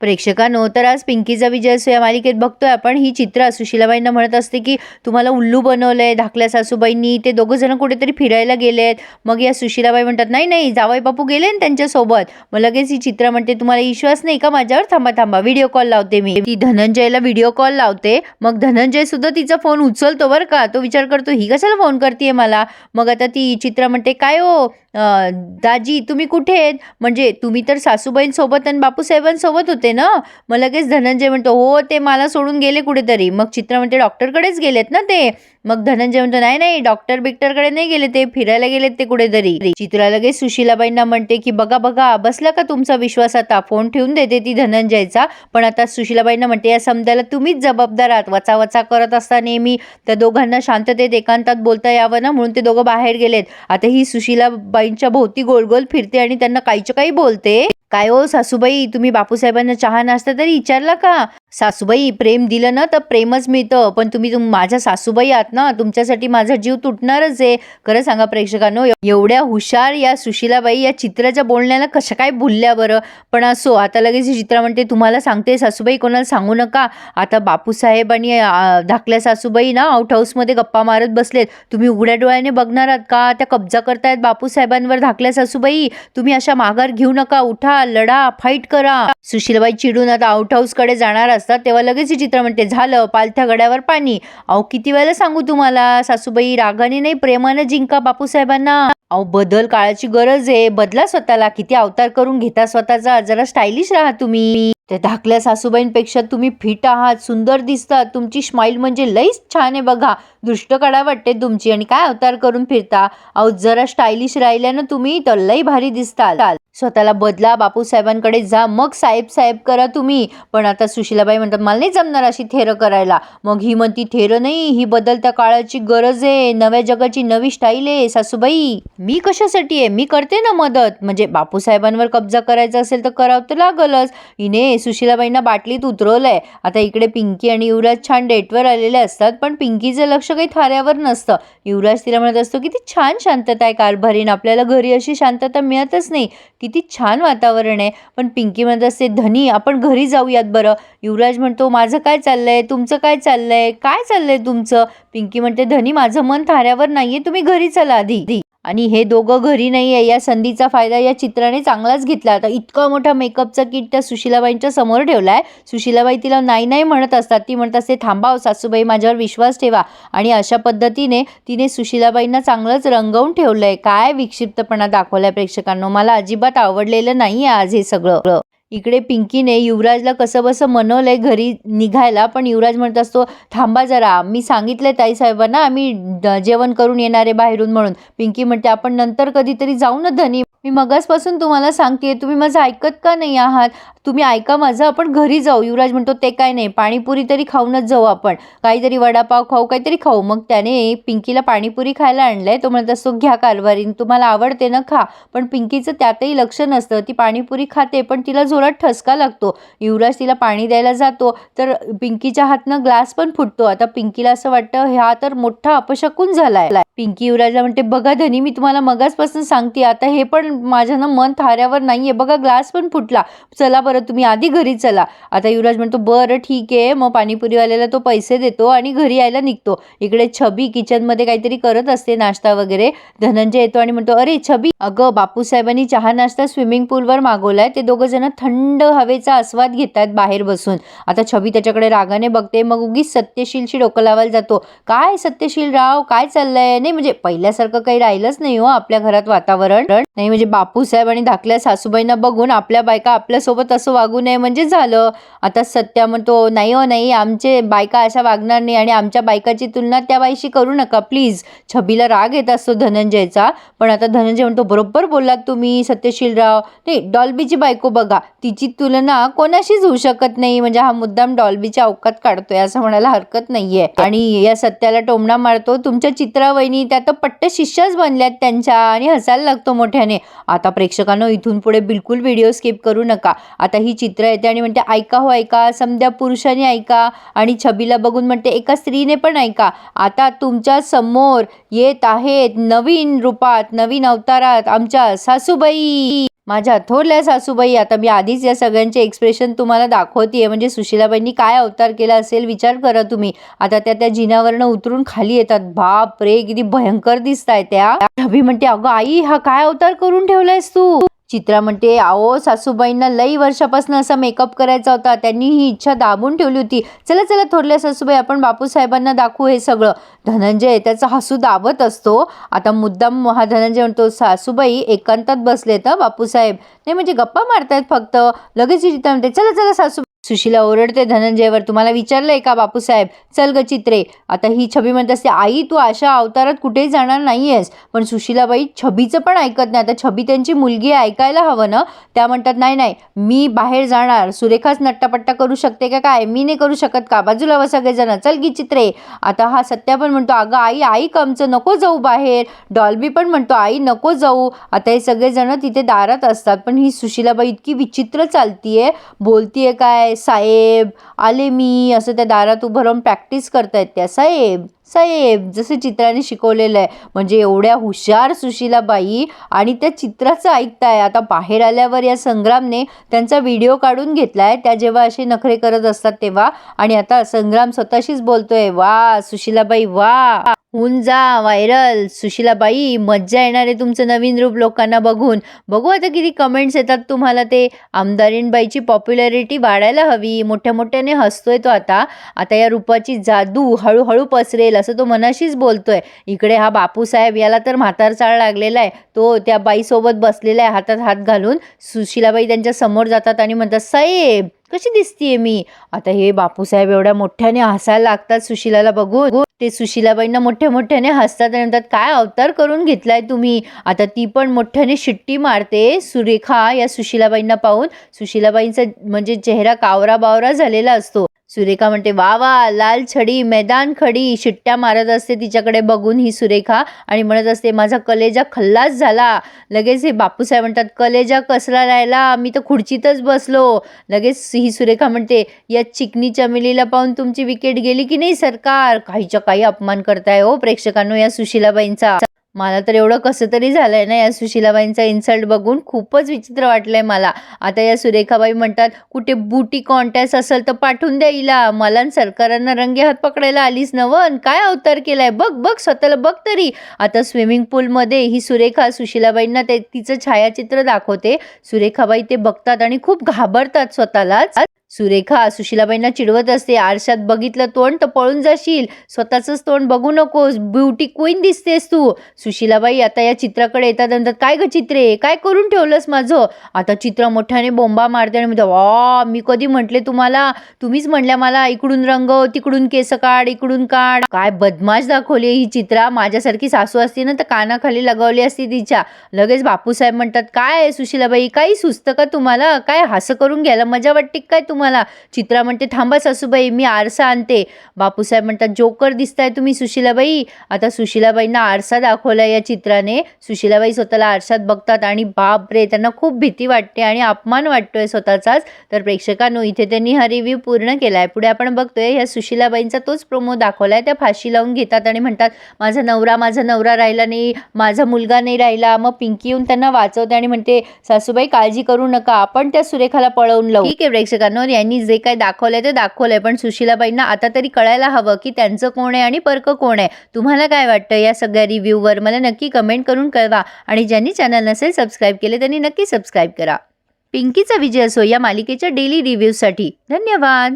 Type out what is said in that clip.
प्रेक्षकांनो तर आज पिंकीचा विजय असो या मालिकेत बघतोय आपण. ही चित्र सुशिलाबाईंना म्हणत असते की तुम्हाला उल्लू बनवलंय धाकल्या सासूबाईंनी ते दोघं जण कुठेतरी फिरायला गेलेत. मग या सुशिलाबाई म्हणतात नाही नाही जावई बापू गेले ना त्यांच्यासोबत. मग लगेच ही चित्र म्हणते तुम्हाला विश्वास नाही का माझ्यावर? थांबा थांबा व्हिडिओ कॉल लावते मी. ती धनंजयला व्हिडिओ कॉल लावते. मग धनंजय सुद्धा तिचा फोन उचलतो बरं का. तो विचार करतो ही कशाला फोन करते मला? मग आता ती चित्र म्हणते काय हो दाजी तुम्ही कुठे आहेत? म्हणजे तुम्ही तर सासूबाईंसोबत आणि बापूसाहेबांसोबत होते ना? मग लगेच धनंजय म्हणतो हो ते मला सोडून गेले कुठेतरी. मग चित्र म्हणते डॉक्टरकडेच गेलेत ना ते? मग धनंजय म्हणतो नाही नाही डॉक्टर बिक्टरकडे नाही गेले ते फिरायला गेलेत ते कुठेतरी. चित्रा लगेच सुशीलाबाईंना म्हणते की बघा बघा बसला का तुमचा विश्वास आता? फोन ठेवून देते ती धनंजयचा. पण आता सुशीलाबाईंना म्हणते या समजायला तुम्हीच जबाबदार आहात. वचा वचा करत असता नेहमी त्या दोघांना शांततेत एकांतात बोलता यावं ना? म्हणून ते दोघं बाहेर गेलेत. आता ही सुशीलाबाईंच्या भोवती गोल गोल फिरते आणि त्यांना काहीच्या काही बोलते. काय हो सासूबाई? तुम्ही बापूसाहेबांना चहा नाश्ता तरी विचारला का? सासूबाई प्रेम दिलं ना तर प्रेमच मिळतं. पण तुम्ही तुम माझ्या सासूबाई आहात ना तुमच्यासाठी माझा जीव तुटणारच आहे. खरं सांगा प्रेक्षकांनो एवढ्या हुशार या सुशिलाबाई या चित्राच्या बोलण्याला कशा काय भुलल्या बरं? पण असो आता लगेच ही चित्रा म्हणते तुम्हाला सांगते सासूबाई कोणाला सांगू नका. आता बापूसाहेब आणि धाकल्या सासूबाई ना आउट हाऊसमध्ये गप्पा मारत बसलेत. तुम्ही उघड्या डोळ्याने बघणार आहात का? त्या कब्जा करतायत बापूसाहेबांवर धाकल्या सासूबाई. तुम्ही अशा माघार घेऊ नका. उठा लढा फाईट करा. सुशीलाबाई चिडून आता आउट हाऊसकडे जाणार असतात तेव्हा लगेच ही चित्र म्हणते झालं पालथ्या गड्यावर पाणी. अहो किती वेळेला सांगू तुम्हाला? सासूबाई रागाने नाही प्रेमानं जिंका बापूसाहेबांना. अहो बदल काळाची गरज आहे. बदला स्वतःला. किती अवतार करून घेता स्वतःचा. जरा स्टायलिश राहा तुम्ही. त्या धाकल्या सासूबाईंपेक्षा तुम्ही फिट आहात सुंदर दिसतात. तुमची स्माईल म्हणजे लईच छान आहे बघा. दृष्ट काढा वाटते तुमची आणि काय अवतार करून फिरता. अहो जरा स्टायलिश राहिल्या ना तुम्ही तर लई भारी दिसता स्वतःला बदला बापू साहेबांकडे जा. मग साहेब साहेब करा तुम्ही. पण आता सुशीलाबाई म्हणतात मला नाही जमणार अशी थेरं करायला. मग ही म्हणती थेरं नाही. ही बदलत्या काळाची गरज आहे. नव्या जगाची नवी स्टाईल आहे सासूबाई. मी कशासाठी आहे? मी करते ना मदत. म्हणजे बापूसाहेबांवर कब्जा करायचा असेल तर करावं तर लागलच. हिने सुशिलाबाईंना बाटलीत उतरवलं आहे आता इकडे पिंकी आणि युवराज छान डेटवर आलेले असतात पण पिंकीचं लक्ष काही थाऱ्यावर नसतं. युवराज तिला म्हणत असतो किती छान शांतता आहे कारभारीन. आपल्याला घरी अशी शांतता मिळतच नाही. किती छान वातावरण आहे. पण पिंकी म्हणत असते धनी आपण घरी जाऊयात बरं. युवराज म्हणतो माझं काय चाललंय? तुमचं काय चाललंय? काय चाललंय तुमचं? पिंकी म्हणते धनी माझं मन थाऱ्यावर नाही आहे तुम्ही घरी चला आधी. आणि हे दोघं घरी नाही आहे. या संधीचा फायदा या चित्राने चांगलाच घेतला. आता इतका मोठा मेकअपचा किट त्या सुशिलाबाईंच्या समोर ठेवला आहे सुशिलाबाई तिला नाही नाही म्हणत असतात. ती म्हणत असते थांबाव सासूबाई माझ्यावर विश्वास ठेवा. आणि अशा पद्धतीने तिने सुशिलाबाईंना चांगलंच रंगवून ठेवलं आहे काय विक्षिप्तपणा दाखवलाय प्रेक्षकांनो. मला अजिबात आवडलेलं नाही आहे आज हे सगळं. इकडे पिंकीने युवराजला कसं बसं आहे घरी निघायला पण युवराज म्हणत असतो थांबा जरा मी सांगितलं आहे ताईसाहेबांना आम्ही जेवण करून येणार आहे बाहेरून म्हणून. पिंकी म्हणते आपण नंतर कधीतरी जाऊ ना धनी मी मगासपासून तुम्हाला सांगते तुम्ही माझं ऐकत का नाही आहात? तुम्ही ऐका माझं आपण घरी जाऊ. युवराज म्हणतो ते काय नाही पाणीपुरी तरी खाऊनच जाऊ आपण. काहीतरी वडापाव खाऊ काहीतरी खाऊ. मग त्याने पिंकीला पाणीपुरी खायला आणलंय. तो म्हणत असतो घ्या कारभारीन तुम्हाला आवडते ना खा. पण पिंकीचं त्यातही लक्ष नसतं. ती पाणीपुरी खाते पण तिला जोरात ठसका लागतो. युवराज तिला पाणी द्यायला जातो. तर पिंकीच्या हातनं ग्लास पण फुटतो. आता पिंकीला असं वाटतं हा तर मोठा अपशकून झालाय. पिंकी युवराजला म्हणते बघा धनी मी तुम्हाला मगासपासून सांगते आता हे पण माझ्यानं मन थाऱ्यावर नाहीये. बघा ग्लास पण फुटला. चला बरं तुम्ही आधी घरी चला. आता युवराज म्हणतो बरं ठीक आहे. मग पाणीपुरीवाल्याला तो पैसे देतो आणि घरी यायला निघतो. इकडे छबी किचनमध्ये काहीतरी करत असते नाश्ता वगैरे. धनंजय येतो आणि म्हणतो अरे छबी. अगं बापूसाहेबांनी चहा नाश्ता स्विमिंग पूलवर मागवलाय. ते दोघं जण थंड हवेचा आस्वाद घेतात बाहेर बसून. आता छबी त्याच्याकडे रागाने बघते. मग उगीच सत्यशीलशी डोकं लावायला जातो. काय सत्यशील राव? काय चाललंय? नाही म्हणजे पहिल्यासारखं काही राहिलंच नाही हो आपल्या घरात वातावरण. नाही म्हणजे बापूसाहेब आणि धाकल्या सासूबाईंना बघून आपल्या बायका आपल्यासोबत असं वागू नये म्हणजे झालं. आता सत्या म्हणतो नाही हो नाही आमचे बायका अशा वागणार नाही आणि आमच्या बायकाची तुलना त्या बाईशी करू नका प्लीज. छबीला राग येत असतो धनंजयचा. पण आता धनंजय म्हणतो बरोबर बोललात तुम्ही सत्यशीलराव. नाही डॉल्बीची बायको बघा. तिची तुलना कोणाशीच होऊ शकत नाही. म्हणजे हा मुद्दाम डॉल्बीच्या अवकात काढतोय असं म्हणायला हरकत नाहीये. आणि या सत्याला टोमणा मारतो. तुमच्या चित्रावहिनी त्या तर पट्ट शिष्याच बनल्यात त्यांच्या आणि हसायला लागतो मोठ्याने. आता प्रेक्षकांनो इथून पुढे बिलकुल व्हिडिओ स्किप करू नका. आता ही चित्र येते आणि म्हणते ऐका हो ऐका समद्या पुरुषाने ऐका आणि छबीला बघून म्हणते एका स्त्रीने पण ऐका. आता तुमच्यासमोर येत आहेत नवीन रूपात नवीन अवतारात आमच्या सासूबाई. माझ्या थोरल्या सासूबाई आता मी आधीच या सगळ्यांचे एक्सप्रेशन तुम्हाला दाखवते म्हणजे सुशीलाबाईंनी काय अवतार केला असेल विचार करा तुम्ही. आता त्या त्या जिन्यावरनं उतरून खाली येतात. बाप रे किती भयंकर दिसताय त्या. अभि म्हणते अगं आई हा काय अवतार करून ठेवलायस तू? चित्रा म्हणते अहो सासूबाईंना लई वर्षापासून असा मेकअप करायचा होता. त्यांनी ही इच्छा दाबून ठेवली होती. चला चला थोरल्या सासूबाई आपण बापूसाहेबांना दाखवू हे सगळं. धनंजय त्याचा हसू दाबत असतो. आता मुद्दाम हा धनंजय म्हणतो सासूबाई एकांतात बसले तर बापूसाहेब. नाही म्हणजे गप्पा मारतायत फक्त. लगेच चित्रा म्हणते चला चला सासू सुशीला ओरडते धनंजयवर. तुम्हाला विचारलंय का बापूसाहेब? चल ग चित्रे. आता ही छबी म्हणत असते आई तू अशा अवतारात कुठेही जाणार नाहीयेस. पण सुशीलाबाई छबीचं पण ऐकत नाही. आता छबी त्यांची मुलगी ऐकायला हवं ना? त्या म्हणतात नाही नाही मी बाहेर जाणार. सुरेखाच नट्टापट्टा करू शकते का काय? मी नाही करू शकत का? बाजूला व सगळेजण. चल की चित्रे. आता हा सत्या पण म्हणतो अगं आई आई कमचं नको जाऊ बाहेर. डॉल्बी पण म्हणतो आई नको जाऊ. आता हे सगळेजण तिथे दारात असतात पण ही सुशीलाबाई इतकी विचित्र चालतीये. बोलतीये काय? साहेब आले मी असं त्या दारात उभं राहून प्रॅक्टिस करतायत त्या साहेब. साहेब जसं चित्राने शिकवलेलं आहे म्हणजे एवढ्या हुशार सुशीलाबाई आणि त्या चित्राचं ऐकताय. आता बाहेर आल्यावर या संग्रामने त्यांचा व्हिडिओ काढून घेतलाय. त्या जेव्हा असे नखरे करत असतात तेव्हा. आणि आता संग्राम स्वतःशीच बोलतोय वा सुशीलाबाई वा होऊन जा व्हायरल सुशीलाबाई मज्जा येणार आहे तुमचं नवीन रूप लोकांना बघून. बघू आता किती कमेंट्स येतात तुम्हाला ते. आमदारीणबाईची पॉप्युलॅरिटी वाढायला हवी. मोठ्या मोठ्याने हसतोय तो आता. आता या रूपाची जादू हळूहळू पसरेल. असं तो मनाशीच बोलतोय. इकडे हा बापूसाहेब याला तर म्हातार चाळ लागलेला आहे. तो त्या बाईसोबत बसलेला आहे हातात हात घालून. सुशीलाबाई त्यांच्यासमोर जातात आणि म्हणतात साहेब कशी दिसतीये मी? आता हे बापूसाहेब एवढ्या मोठ्याने हसायला लागतात सुशीलाला बघून. ते सुशीलाबाईंना मोठ्या मोठ्याने हसतात आणि म्हणतात काय अवतार करून घेतलाय तुम्ही? आता ती पण मोठ्याने शिट्टी मारते. सुरेखा या सुशीलाबाईंना पाहून. सुशीलाबाईंचा म्हणजे चेहरा कावरा बावरा झालेला असतो. सुरेखा म्हणते वा वा लाल छडी मैदान खडी शिट्ट्या मारत असते तिच्याकडे बघून ही सुरेखा. आणि म्हणत असते माझा कलेजा खल्लास झाला. लगेच हे बापूसाहेब म्हणतात कलेजा कसला राहिला? मी तर खुर्चीतच बसलो. लगेच ही सुरेखा म्हणते या चिकनी चमेलीला पाहून तुमची विकेट गेली की नाही सरकार? काहीच्या काही अपमान करताय हो प्रेक्षकांनो या सुशीलाबाईंचा. मला तर एवढं कसं तरी झालंय ना या सुशीलाबाईंचा इन्सल्ट बघून. खूपच विचित्र वाटलंय मला. आता या सुरेखाबाई म्हणतात कुठे बुटी कॉन्टॅस्ट असेल तर पाठवून द्या हिला. मला सरकारांना रंगे हात पकडायला आलीच नवन काय अवतार केलाय? बघ बघ स्वतःला बघ तरी. आता स्विमिंग पूलमध्ये ही सुरेखा सुशीलाबाईंना ते तिचं छायाचित्र दाखवते. सुरेखाबाई ते बघतात आणि खूप घाबरतात स्वतःलाच. सुरेखा सुशीलाबाईंना चिडवत असते. आरशात बघितलं तोंड तर पळून जाशील. स्वतःचंच तोंड बघू नकोस. ब्युटी क्वीन दिसतेस तू. सुशीलाबाई आता या चित्राकडे येतात म्हणतात काय ग चित्रे? काय करून ठेवलंस माझं? आता चित्र मोठ्याने बोंबा मारते आणि म्हणतात वा मी कधी म्हटले तुम्हाला? तुम्हीच म्हणल्या मला इकडून रंग तिकडून केस काढ इकडून काढ. काय बदमाश दाखवली ही चित्रा? माझ्यासारखी सासू असती ना तर कानाखाली लगावली असती तिच्या. लगेच बापूसाहेब म्हणतात काय सुशीलाबाई? काही सुचतं का तुम्हाला? काय हसं करून घ्यायला मजा वाटते काय तुम्हाला? चित्रा म्हणते थांबा सासूबाई मी आरसा आणते. बापूसाहेब म्हणतात जोकर दिसताय तुम्ही सुशीलाबाई. आता सुशीलाबाईंना आरसा दाखवला या चित्राने. सुशीलाबाई स्वतःला आरशात बघतात आणि बाप रे त्यांना खूप भीती वाटते आणि अपमान वाटतोय स्वतःचाच. तर प्रेक्षकांनो इथे त्यांनी हा रिव्ह्यू पूर्ण केला आहे पुढे आपण बघतोय ह्या सुशीलाबाईंचा तोच प्रोमो दाखवला आहे त्या फाशी लावून घेतात आणि म्हणतात माझा नवरा माझा नवरा राहिला नाही माझा मुलगा नाही राहिला. मग पिंकी येऊन त्यांना वाचवते आणि म्हणते सासूबाई काळजी करू नका आपण त्या सुरेखाला पळवून लावू. ठीक आहे प्रेक्षकांनो यांनी जे काही दाखवलंय ते दाखवलंय. पण सुशीलाबाईंना आता तरी कळायला हवं की त्यांचं कोण आहे आणि पर्क कोण आहे. तुम्हाला काय वाटतं या सगळ्या रिव्ह्यूवर मला नक्की कमेंट करून कळवा. आणि ज्यांनी चॅनल नसेल सबस्क्राईब केले त्यांनी नक्की सबस्क्राईब करा. पिंकीचा विजय असो या मालिकेच्या डेली रिव्ह्यूसाठी धन्यवाद!